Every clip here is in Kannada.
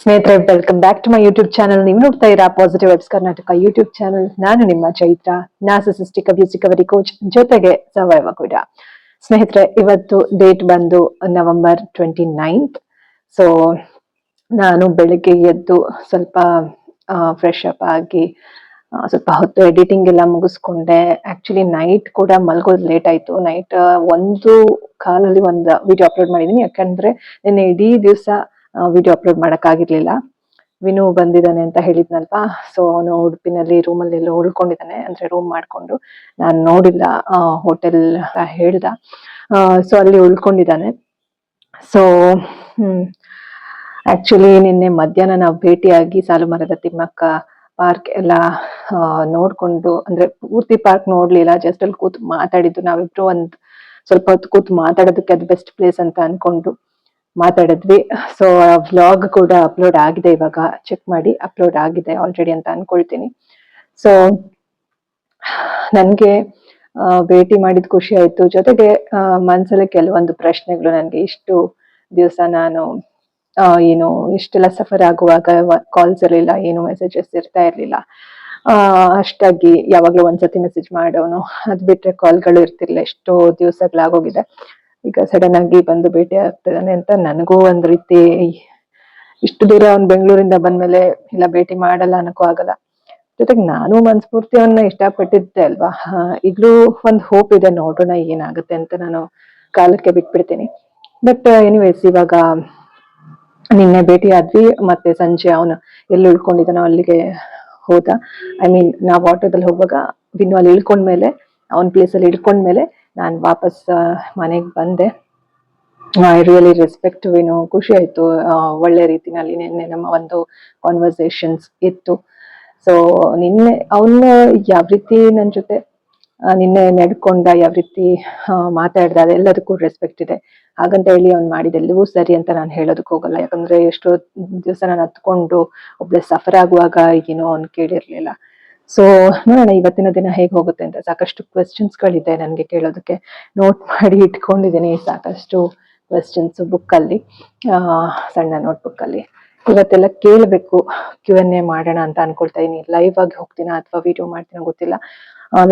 ಸ್ನೇಹಿತರೆ welcome back to my YouTube channel ನೀವು ನೋಡ್ತಾ ಇರಾ positive vibes Karnataka YouTube channel ನಾನು ನಿಮ್ಮ Chaitra narcissistic abuse recovery coach ಜೊತೆಗೆ ಸವಯವ ಕೂಡ. ಸ್ನೇಹಿತರೆ, ಇವತ್ತು ಡೇಟ್ ಬಂದು ನವೆಂಬರ್ ಟ್ವೆಂಟಿ ನೈನ್ತ್ ಸೊ ನಾನು ಬೆಳಿಗ್ಗೆ ಎದ್ದು ಸ್ವಲ್ಪ ಫ್ರೆಶ್ ಅಪ್ ಆಗಿ ಸ್ವಲ್ಪ ಹೊತ್ತು ಎಡಿಟಿಂಗ್ ಎಲ್ಲ ಮುಗಿಸ್ಕೊಂಡೆ. ಆಕ್ಚುಲಿ ನೈಟ್ ಕೂಡ ಮಲ್ಗೋದು ಲೇಟ್ ಆಯ್ತು. ನೈಟ್ ಒಂದು ಕಾಲಲ್ಲಿ ಒಂದು ವಿಡಿಯೋ ಅಪ್ಲೋಡ್ ಮಾಡಿದೀನಿ. ಯಾಕಂದ್ರೆ, ನಿನ್ನೆ ಇಡೀ ದಿವಸ ವಿಡಿಯೋ ಅಪ್ಲೋಡ್ ಮಾಡೋಕ್ಕಾಗಿರ್ಲಿಲ್ಲ. ವಿನು ಬಂದಿದ್ದಾನೆ ಅಂತ ಹೇಳಿದ್ನಲ್ವಾ? ಸೊ ಅವನು ಉಡುಪಿನಲ್ಲಿ ರೂಮಲ್ಲಿ ಎಲ್ಲ ಉಳ್ಕೊಂಡಿದ್ದಾನೆ ಅಂದ್ರೆ ರೂಮ್ ಮಾಡ್ಕೊಂಡು. ನಾನು ನೋಡಿಲ್ಲ ಹೋಟೆಲ್ ಹೇಳ್ದ. ಸೊ ಅಲ್ಲಿ ಉಳ್ಕೊಂಡಿದ್ದಾನೆ. ಸೊ ಆಕ್ಚುಲಿ ನಿನ್ನೆ ಮಧ್ಯಾಹ್ನ ನಾವು ಭೇಟಿಯಾಗಿ ಸಾಲುಮರದ ತಿಮ್ಮಕ್ಕ ಪಾರ್ಕ್ ಎಲ್ಲ ನೋಡ್ಕೊಂಡು, ಅಂದ್ರೆ ಪೂರ್ತಿ ಪಾರ್ಕ್ ನೋಡ್ಲಿಲ್ಲ ಜಸ್ಟ್ ಅಲ್ಲಿ ಕೂತ್ ಮಾತಾಡಿದ್ದು. ನಾವಿಬ್ರು ಒಂದ್ ಸ್ವಲ್ಪ ಹೊತ್ತು ಕೂತ್ ಮಾತಾಡೋದಕ್ಕೆ ಅದು ಬೆಸ್ಟ್ ಪ್ಲೇಸ್ ಅಂತ ಅನ್ಕೊಂಡು. ಮಾತಾಡಿದ್ವಿ. ಸೊ ವ್ಲಾಗ್ ಕೂಡ ಅಪ್ಲೋಡ್ ಆಗಿದೆ ಇವಾಗ. ಚೆಕ್ ಮಾಡಿ ಅಪ್ಲೋಡ್ ಆಗಿದೆ ಆಲ್ರೆಡಿ ಅಂತ ಅನ್ಕೊಳ್ತೀನಿ. ಸೊ ನನ್ಗೆ ಭೇಟಿ ಮಾಡಿದ ಖುಷಿ ಆಯ್ತು. ಜೊತೆಗೆ ಮನ್ಸಲ್ಲಿ ಕೆಲವೊಂದು ಪ್ರಶ್ನೆಗಳು ನನಗೆ ಇಷ್ಟು ದಿವಸ ನಾನು ಏನು, ಇಷ್ಟೆಲ್ಲ ಸಫರ್ ಆಗುವಾಗ ಕಾಲ್ಸ್ ಇರಲಿಲ್ಲ, ಏನು ಮೆಸೇಜಸ್ ಇರ್ತಾ ಇರ್ಲಿಲ್ಲ. ಅಷ್ಟಾಗಿ ಯಾವಾಗಲೂ ಒಂದ್ಸತಿ ಮೆಸೇಜ್ ಮಾಡೋನು. ಅದು ಬಿಟ್ಟರೆ ಕಾಲ್ಗಳು ಇರ್ತಿರ್ಲಿಲ್ಲ. ಎಷ್ಟೋ ದಿವಸಗಳಾಗೋಗಿದೆ. ಈಗ ಸಡನ್ ಆಗಿ ಬಂದು ಭೇಟಿ ಆಗ್ತಿದ್ದಾನೆ ಅಂತ ನನಗೂ ಒಂದ್ ರೀತಿ ಇಷ್ಟು ದೂರ ಅವ್ನ್ ಬೆಂಗಳೂರಿಂದ ಬಂದ್ಮೇಲೆ ಇಲ್ಲ ಭೇಟಿ ಮಾಡಲ್ಲ ಅನ್ನಕ್ಕೂ ಆಗಲ್ಲ. ಜೊತೆಗೆ ನಾನು ಮನ್ಸ್ಫೂರ್ತಿ ಅವನ್ನ ಇಷ್ಟಪಟ್ಟಿದ್ದೆ ಅಲ್ವಾ? ಈಗ್ಲೂ ಒಂದ್ ಹೋಪ್ ಇದೆ, ನೋಡೋಣ ಏನಾಗುತ್ತೆ ಅಂತ ನಾನು ಕಾಲಕ್ಕೆ ಬಿಟ್ಬಿಡ್ತೀನಿ. ಬಟ್ ಎನಿವೇಸ್ ಇವಾಗ ನಿನ್ನೆ ಭೇಟಿ ಆದ್ವಿ, ಮತ್ತೆ ಸಂಜೆ ಅವನು ಎಲ್ಲಿ ಉಳ್ಕೊಂಡಿದ್ದಾನೋ ಅಲ್ಲಿಗೆ ಹೋದ. ಐ ಮೀನ್ ನಾವು ಆಟೋದಲ್ಲಿ ಹೋಗುವಾಗ ವಿನ್ನು ಅಲ್ಲಿ ಇಳ್ಕೊಂಡ್ಮೇಲೆ, ಅವನ ಪ್ಲೇಸಲ್ಲಿ ಇಳ್ಕೊಂಡ್ಮೇಲೆ ನಾನು ವಾಪಸ್ ಮನೆಗೆ ಬಂದೆ. ಐ ರಿಯಲಿ ರೆಸ್ಪೆಕ್ಟ್ ಏನು ಖುಷಿ ಆಯಿತು. ಒಳ್ಳೆ ರೀತಿನಲ್ಲಿ ನಿನ್ನೆ ನಮ್ಮ ಒಂದು ಕಾನ್ವರ್ಸೇಷನ್ಸ್ ಇತ್ತು. ಸೊ ನಿನ್ನೆ ಅವನು ಯಾವ ರೀತಿ ನನ್ನ ಜೊತೆ ನಿನ್ನೆ ನಡ್ಕೊಂಡ ಯಾವ ರೀತಿ ಮಾತಾಡ್ದ, ಅದೆಲ್ಲದಕ್ಕೂ ರೆಸ್ಪೆಕ್ಟ್ ಇದೆ. ಹಾಗಂತ ಹೇಳಿ ಅವ್ನು ಮಾಡಿದೆಲ್ಲವೂ ಸರಿ ಅಂತ ನಾನು ಹೇಳೋದಕ್ಕೆ ಹೋಗಲ್ಲ. ಯಾಕಂದ್ರೆ ಎಷ್ಟೋ ದಿವಸ ನಾನು ಹತ್ಕೊಂಡು ಒಬ್ಳೆ ಸಫರ್ ಆಗುವಾಗ ಏನೋ ಅವ್ನು ಕೇಳಿರ್ಲಿಲ್ಲ. ಸೊ ನೋಡೋಣ ಇವತ್ತಿನ ದಿನ ಹೇಗೆ ಹೋಗುತ್ತೆ ಅಂತ. ಸಾಕಷ್ಟು ಕ್ವೆಶನ್ಸ್ ಗಳಿದೆ ನನಗೆ ಕೇಳೋದಕ್ಕೆ. ನೋಟ್ ಮಾಡಿ ಇಟ್ಕೊಂಡಿದ್ದೀನಿ ಸಾಕಷ್ಟು ಕ್ವೆಶನ್ಸ್ ಬುಕ್ಕಲ್ಲಿ ಸಣ್ಣ ನೋಟ್ಬುಕ್ಕಲ್ಲಿ ಇವತ್ತೆಲ್ಲ ಕೇಳಬೇಕು. ಕ್ಯೂ ಎನ್ ಎ ಮಾಡೋಣ ಅಂತ ಅನ್ಕೊಳ್ತಾ ಇದೀನಿ. ಲೈವ್ ಆಗಿ ಹೋಗ್ತೀನ ಅಥವಾ ವಿಡಿಯೋ ಮಾಡ್ತೀನೋ ಗೊತ್ತಿಲ್ಲ.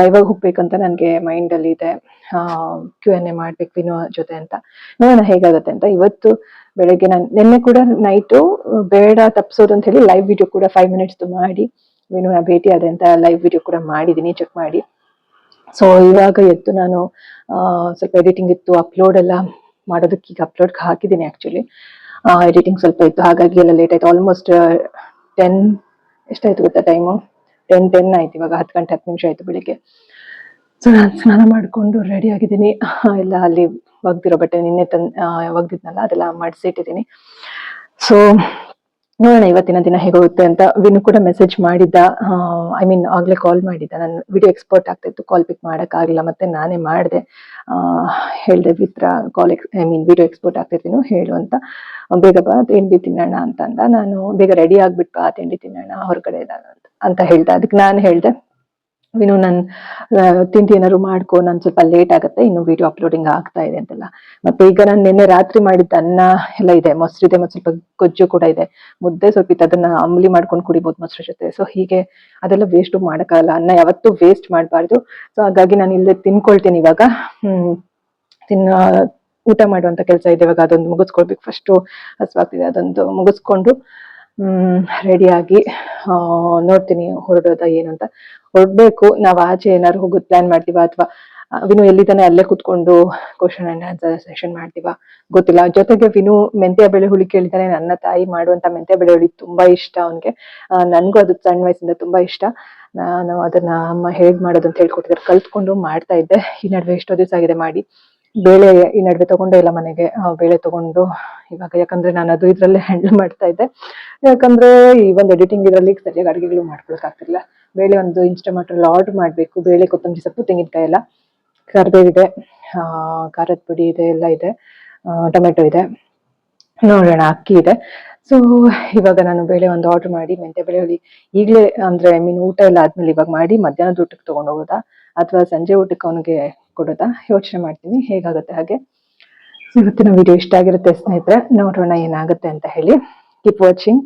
ಲೈವ್ ಆಗಿ ಹೋಗ್ಬೇಕಂತ ನನಗೆ ಮೈಂಡ್ ಅಲ್ಲಿ ಇದೆ. ಕ್ಯೂ ಎನ್ ಎ ಮಾಡ್ಬೇಕು ವಿನೋ ಜೊತೆ ಅಂತ. ನೋಡೋಣ ಹೇಗಾಗುತ್ತೆ ಅಂತ. ಇವತ್ತು ಬೆಳಗ್ಗೆ ನಾನು, ನಿನ್ನೆ ಕೂಡ ನೈಟು ಬೇಡ ತಪ್ಸೋದು ಅಂತ ಹೇಳಿ ಲೈವ್ ವಿಡಿಯೋ ಕೂಡ ಫೈವ್ ಮಿನಿಟ್ಸ್ ಮಾಡಿ ವಿನುನ ಭೇಟಿ ಆದಂತ ಅಂತ ಲೈವ್ ವಿಡಿಯೋ ಕೂಡ ಮಾಡಿದ್ದೀನಿ ಚೆಕ್ ಮಾಡಿ. ಸೊ ಇವಾಗ ಎದ್ದು ನಾನು ಸ್ವಲ್ಪ ಎಡಿಟಿಂಗ್ ಇತ್ತು ಅಪ್ಲೋಡ್ ಎಲ್ಲ ಮಾಡೋದಕ್ಕೆ ಈಗ ಅಪ್ಲೋಡ್ ಹಾಕಿದ್ದೀನಿ ಆ್ಯಕ್ಚುಲಿ ಎಡಿಟಿಂಗ್ ಸ್ವಲ್ಪ ಇತ್ತು, ಹಾಗಾಗಿ ಎಲ್ಲ ಲೇಟ್ ಆಯಿತು. ಆಲ್ಮೋಸ್ಟ್ ಟೆನ್ ಎಷ್ಟಾಯ್ತು ಗೊತ್ತಾ ಟೈಮು ಟೆನ್ ಟೆನ್ ಆಯ್ತು ಇವಾಗ, ಹತ್ತು ಗಂಟೆ, ಹತ್ತು ನಿಮಿಷ ಆಯ್ತು ಬೆಳಿಗ್ಗೆ. ಸೊ ನಾನು ಸ್ನಾನ ಮಾಡಿಕೊಂಡು ರೆಡಿ ಆಗಿದ್ದೀನಿ. ಎಲ್ಲ ಅಲ್ಲಿ ಒಗ್ದಿರೋ ಬಟ್ಟೆ ನಿನ್ನೆ ತಂದು ಒಗ್ದಿದ್ನಲ್ಲ, ಅದೆಲ್ಲ ಮಾಡಿಸಿಟ್ಟಿದ್ದೀನಿ. ಸೊ ನೋಡೋಣ ಇವತ್ತಿನ ದಿನ ಹೇಗೋಗುತ್ತೆ ಅಂತ. ವಿನು ಕೂಡ ಮೆಸೇಜ್ ಮಾಡಿದ್ದ. ಐ ಮೀನ್ ಆಗ್ಲೇ ಕಾಲ್ ಮಾಡಿದ್ದ. ನಾನು ವಿಡಿಯೋ ಎಕ್ಸ್ಪೋರ್ಟ್ ಆಗ್ತಿತ್ತು ಕಾಲ್ ಪಿಕ್ ಮಾಡೋಕ್ಕಾಗಲಿಲ್ಲ ಮತ್ತೆ ನಾನೇ ಮಾಡಿದೆ. ಹೇಳಿದೆ, ವಿತ್ರ call ex I mean video export ಆಗ್ತಿರ್ತೀನೋ ಹೇಳು ಅಂತ. ಬೇಗ ಬಾ, ತಿಂಡಿ ತಿನ್ನೋಣ ಅಂತ ಅಂದ. ನಾನು ಬೇಗ ರೆಡಿ ಆಗ್ಬಿಟ್ಟು ಬಾ, ತಿಂಡಿ ತಿನ್ನೋಣ, ಹೊರಗಡೆ ಇದ್ದಾನ ಅಂತ ಹೇಳ್ದೆ. ಅದಕ್ಕೆ ನಾನು ಹೇಳ್ದೆ ವಿನು ನಾನು ತಿಂಡಿ ಏನಾದ್ರು ಮಾಡ್ಕೊ, ನಾನು ಸ್ವಲ್ಪ ಲೇಟ್ ಆಗುತ್ತೆ, ಇನ್ನು ವಿಡಿಯೋ ಅಪ್ಲೋಡಿಂಗ್ ಆಗ್ತಾ ಇದೆ ಅಂತೆಲ್ಲ. ಮತ್ತೆ ಈಗ ನಾನು ನಿನ್ನೆ ರಾತ್ರಿ ಮಾಡಿದ್ದ ಅನ್ನ ಎಲ್ಲ ಇದೆ ಮೊಸರಿದೆ ಮತ್ತೆ ಸ್ವಲ್ಪ ಗೊಜ್ಜು ಕೂಡ ಇದೆ. ಮುದ್ದೆ ಸ್ವಲ್ಪ ಇತ್ತು, ಅದನ್ನ ಅಂಬಲಿ ಮಾಡ್ಕೊಂಡು ಕುಡಿಬಹುದು ಮೊಸರು ಜೊತೆ. ಸೊ ಹೀಗೆ ಅದೆಲ್ಲ ವೇಸ್ಟ್ ಮಾಡೋಕ್ಕಾಗಲ್ಲ, ಅನ್ನ ಯಾವತ್ತೂ ವೇಸ್ಟ್ ಮಾಡಬಾರ್ದು. ಸೊ ಹಾಗಾಗಿ ನಾನು ಇಲ್ಲೇ ತಿನ್ಕೊಳ್ತೀನಿ ಇವಾಗ. ಹ್ಮ್, ತಿನ್ನ, ಊಟ ಮಾಡುವಂತ ಕೆಲಸ ಇದೆ. ಇವಾಗ ಅದೊಂದು ಮುಗಿಸ್ಕೊಳ್ಬೇಕು. ಫಸ್ಟು ಹಸುವಾಗ್ತಿದೆ, ಅದೊಂದು ಮುಗಿಸ್ಕೊಂಡು ರೆಡಿಯಾಗಿ ನೋಡ್ತೀನಿ ಹೊರಡೋದ ಏನು ಅಂತ. ಹೊರಡ್ಬೇಕು, ನಾವು ಆಚೆ ಏನಾದ್ರು ಹೋಗೋದು ಪ್ಲಾನ್ ಮಾಡ್ತೀವ ಅಥವಾ ವಿನು ಎಲ್ಲಿದ್ದಾನೆ ಅಲ್ಲೇ ಕುತ್ಕೊಂಡು ಕ್ವಶನ್ ಅಂಡ್ ಆನ್ಸರ್ ಸೆಷನ್ ಮಾಡ್ತೀವ, ಗೊತ್ತಿಲ್ಲ. ಜೊತೆಗೆ ವಿನು ಮೆಂತ್ಯ ಬೆಳೆ ಹುಳಿ ಕೇಳಿದಾನೆ, ನನ್ನ ತಾಯಿ ಮಾಡುವಂತ ಮೆಂತ್ಯ ಬೆಳೆ ಹುಳಿ ತುಂಬಾ ಇಷ್ಟ ಅವನ್ಗೆ. ನನ್ಗೂ ಅದು ಸಣ್ಣ ವಯಸ್ಸಿಂದ ತುಂಬಾ ಇಷ್ಟ. ನಾನು ಅದನ್ನ ಅಮ್ಮ ಹೇಗ್ ಮಾಡೋದು ಅಂತ ಕಲ್ತ್ಕೊಂಡು ಮಾಡ್ತಾ ಇದ್ದೆ. ಈ ನಡುವೆ ಎಷ್ಟೋ ದಿವಸ ಆಗಿದೆ ಮಾಡಿ. ಬೇಳೆ ಈ ನಡುವೆ ತಗೊಂಡೇ, ಇಲ್ಲ ಮನೆಗೆ ಬೇಳೆ ತಗೊಂಡು. ಇವಾಗ ಯಾಕಂದ್ರೆ ನಾನು ಅದು ಇದ್ರಲ್ಲೇ ಹ್ಯಾಂಡಲ್ ಮಾಡ್ತಾ ಇದ್ದೆ. ಯಾಕಂದ್ರೆ ಈ ಒಂದು ಎಡಿಟಿಂಗ್ ಇದರಲ್ಲಿ ಸರಿಯಾಗಿ ಅಡುಗೆಗಳು ಮಾಡ್ಕೊಳಕ್ ಆಗ್ತಿರ್ಲಿಲ್ಲ ಬೇಳೆ ಒಂದು ಇನ್ಸ್ಟಾಮಾರ್ಟ್ ಅಲ್ಲಿ ಆರ್ಡರ್ ಮಾಡ್ಬೇಕು. ಬೇಳೆ, ಕೊತ್ತಂಬರಿ, ಸೊಪ್ಪು, ತೆಂಗಿನಕಾಯಿ ಎಲ್ಲ. ಕರ್ಬೇವಿದೆ ಖಾರದ ಪುಡಿ ಇದೆ, ಎಲ್ಲ ಇದೆ. ಟೊಮೆಟೊ ಇದೆ. ನೋಡೋಣ, ಅಕ್ಕಿ ಇದೆ. ಸೊ ಇವಾಗ ನಾನು ಬೇಳೆ ಒಂದು ಆರ್ಡರ್ ಮಾಡಿ ಮೆಂತೆ ಬೇಳೆ ಹುಳಿ ಈಗಲೇ, ಅಂದ್ರೆ ಐ ಮೀನ್ ಊಟ ಎಲ್ಲ ಆದ್ಮೇಲೆ ಇವಾಗ ಮಾಡಿ ಮಧ್ಯಾಹ್ನದ ಊಟಕ್ಕೆ ತಗೊಂಡು ಹೋಗೋದಾ? ಅಥವಾ ಸಂಜೆ ಊಟಕ್ಕೆ ಅವನಿಗೆ ಕೊಡೋದಾ? ಯೋಚನೆ ಮಾಡ್ತೀನಿ. ಹೇಗಾಗುತ್ತೆ ಹಾಗೆ? ಇವತ್ತಿನ ವಿಡಿಯೋ ಇಷ್ಟ ಆಗಿರುತ್ತೆ ಸ್ನೇಹಿತರೆ ನೋಡೋಣ ಏನಾಗುತ್ತೆ ಅಂತ ಹೇಳಿ. ಕೀಪ್ ವಾಚಿಂಗ್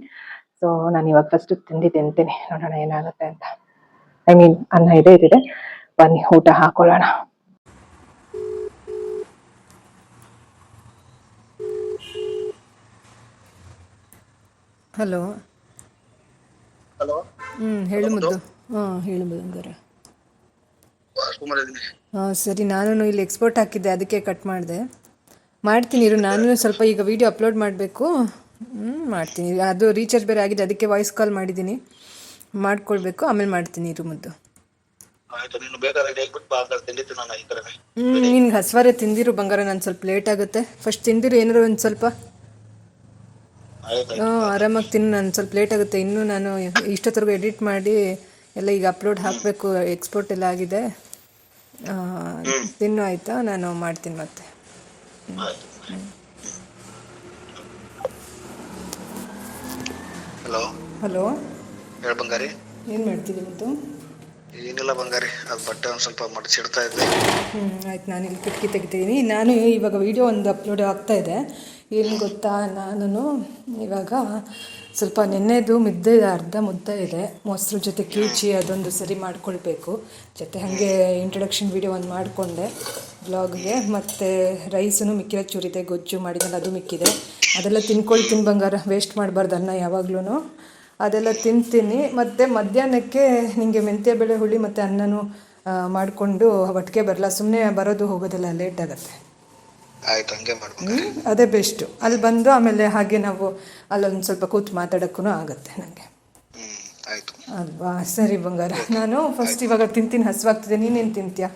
ಸೊ ನಾನು ಇವಾಗ ಫಸ್ಟ್ ತಿಂಡಿ ತಿಂತೀನಿ. ನೋಡೋಣ ಏನಾಗುತ್ತೆ ಅಂತ. ಐ ಮೀನ್ ಅನ್ನ ಇದೆ ಇದಿದೆ. ಬನ್ನಿ ಊಟ ಹಾಕೊಳ್ಳೋಣ. ಹಲೋ ಹಲೋ ಹ್ಞೂ ಹೇಳು ಮುದ್ದು. ಹಾಂ ಹೇಳು ಮುದ್ದು ಹಾಂ ಸರಿ ನಾನು ಇಲ್ಲಿ ಎಕ್ಸ್ಪೋರ್ಟ್ ಹಾಕಿದ್ದೆ ಅದಕ್ಕೆ ಕಟ್ ಮಾಡಿದೆ. ಮಾಡ್ತೀನಿ ಇರು ನಾನು ಸ್ವಲ್ಪ ಈಗ ವಿಡಿಯೋ ಅಪ್ಲೋಡ್ ಮಾಡಬೇಕು. ಹ್ಞೂ ಮಾಡ್ತೀನಿ. ಅದು ರೀಚಾರ್ಜ್ ಬೇರೆ ಆಗಿದೆ ಅದಕ್ಕೆ ವಾಯ್ಸ್ ಕಾಲ್ ಮಾಡಿದ್ದೀನಿ. ಮಾಡ್ಕೊಳ್ಬೇಕು ಆಮೇಲೆ ಮಾಡ್ತೀನಿ ಇರು ಮುದ್ದು. ಆಯ್ತು ನೀನು ಬೇಕಾದ್ರೆ ರೆಡಿ ಬಾ ಅಂದ್ರೆ ತಿಂಡಿ ನಾನು ಈ ಕಡೆ ಹ್ಞೂ ನಿನ್ಗೆ ಹಸ್ವಾರೆ ತಿಂದಿರು ಬಂಗಾರ ನಾನು ಸ್ವಲ್ಪ ಲೇಟ್ ಆಗುತ್ತೆ. ಫಸ್ಟ್ ತಿಂದಿರು ಏನಾರು ಒಂದು ಸ್ವಲ್ಪ. ಆಯ್ತು ಹಾಂ ಆರಾಮಾಗಿ ತಿನ್ನು ನಾನು ಸ್ವಲ್ಪ ಲೇಟ್ ಆಗುತ್ತೆ. ಇನ್ನೂ ನಾನು ಇಷ್ಟೊತ್ತರೆಗೂ ಎಡಿಟ್ ಮಾಡಿ ಎಲ್ಲ ಈಗ ಅಪ್ಲೋಡ್ ಹಾಕಬೇಕು ಎಕ್ಸ್ಪೋರ್ಟ್ ಎಲ್ಲ ಆಗಿದೆ. ತಿನ್ನು ಆಯ್ತಾ? ನಾನು ಮಾಡ್ತೀನಿ ಮತ್ತೆ. ಹಲೋ. ಹಲೋ. ಹೇಳ ಬಂಗಾರಿ. ಏನು ಮಾಡ್ತಿದ್ದೆ ಮತ್ತು? ಏನಿಲ್ಲ ಬಂಗಾರಿ ಅದು ಬಟ್ಟೆ ಒಂದು ಸ್ವಲ್ಪ ಮಡಚಿಡ್ತಾ ಇದ್ದೆ. ಹ್ಞೂ ಆಯ್ತು. ನಾನು ಇಲ್ಲಿ ಕಿಟಕಿ ತೆಗಿತೀನಿ ನಾನು ಇವಾಗ ವಿಡಿಯೋ ಒಂದು ಅಪ್ಲೋಡ್ ಆಗ್ತಾ ಇದೆ. ಏನು ಗೊತ್ತಾ ನಾನು ಇವಾಗ ಸ್ವಲ್ಪ ನೆನ್ನೆದು ಮುದ್ದೆ, ಅರ್ಧ ಮುದ್ದೆ ಇದೆ. ಮೊಸರು ಜೊತೆ ಕೀಚಿ ಅದೊಂದು ಸರಿ ಮಾಡ್ಕೊಳ್ಬೇಕು. ಜೊತೆ ಹಾಗೆ ಇಂಟ್ರಡಕ್ಷನ್ ವಿಡಿಯೋ ಒಂದು ಮಾಡಿಕೊಂಡೆ ಬ್ಲಾಗ್ಗೆ ಮತ್ತು ರೈಸನ್ನು ಮಿಕ್ಕಿರೋ ಚೂರಿದೆ, ಗೊಜ್ಜು ಮಾಡಿದ್ಮೇಲೆ ಅದು ಮಿಕ್ಕಿದೆ. ಅದೆಲ್ಲ ತಿನ್ಕೊಳ್ತೀನಿ ಬಂಗಾರ. ವೇಸ್ಟ್ ಮಾಡಬಾರ್ದು ಅನ್ನ ಯಾವಾಗ್ಲೂ ಅದೆಲ್ಲ ತಿಂತೀನಿ. ಮತ್ತು ಮಧ್ಯಾಹ್ನಕ್ಕೆ ನಿಮಗೆ ಮೆಂತ್ಯ ಬೇಳೆ ಹುಳಿ ಮತ್ತು ಅನ್ನನೂ ಮಾಡಿಕೊಂಡು ಒಟ್ಟಿಗೆ ಬರಲ್ಲ ಸುಮ್ಮನೆ ಬರೋದು ಹೋಗೋದೆಲ್ಲ ಲೇಟ್ ಆಗುತ್ತೆ. ಆಯ್ತು ಹಂಗೆ ಅದೇ ಬೆಸ್ಟು. ಅಲ್ಲಿ ಬಂದು ಆಮೇಲೆ ಹಾಗೆ ನಾವು ಅಲ್ಲೊಂದು ಸ್ವಲ್ಪ ಕೂತು ಮಾತಾಡೋಕ್ಕೂ ಆಗುತ್ತೆ ನನಗೆ ಆಯ್ತು. ಅಲ್ವಾ? ಸರಿ ಬಂಗಾರ. ನಾನು ಫಸ್ಟ್ ಇವಾಗ ತಿಂತೀನಿ ಹಸುವಾಗ್ತಿದೆ. ನೀನೇನು ತಿಂತೀಯಾ?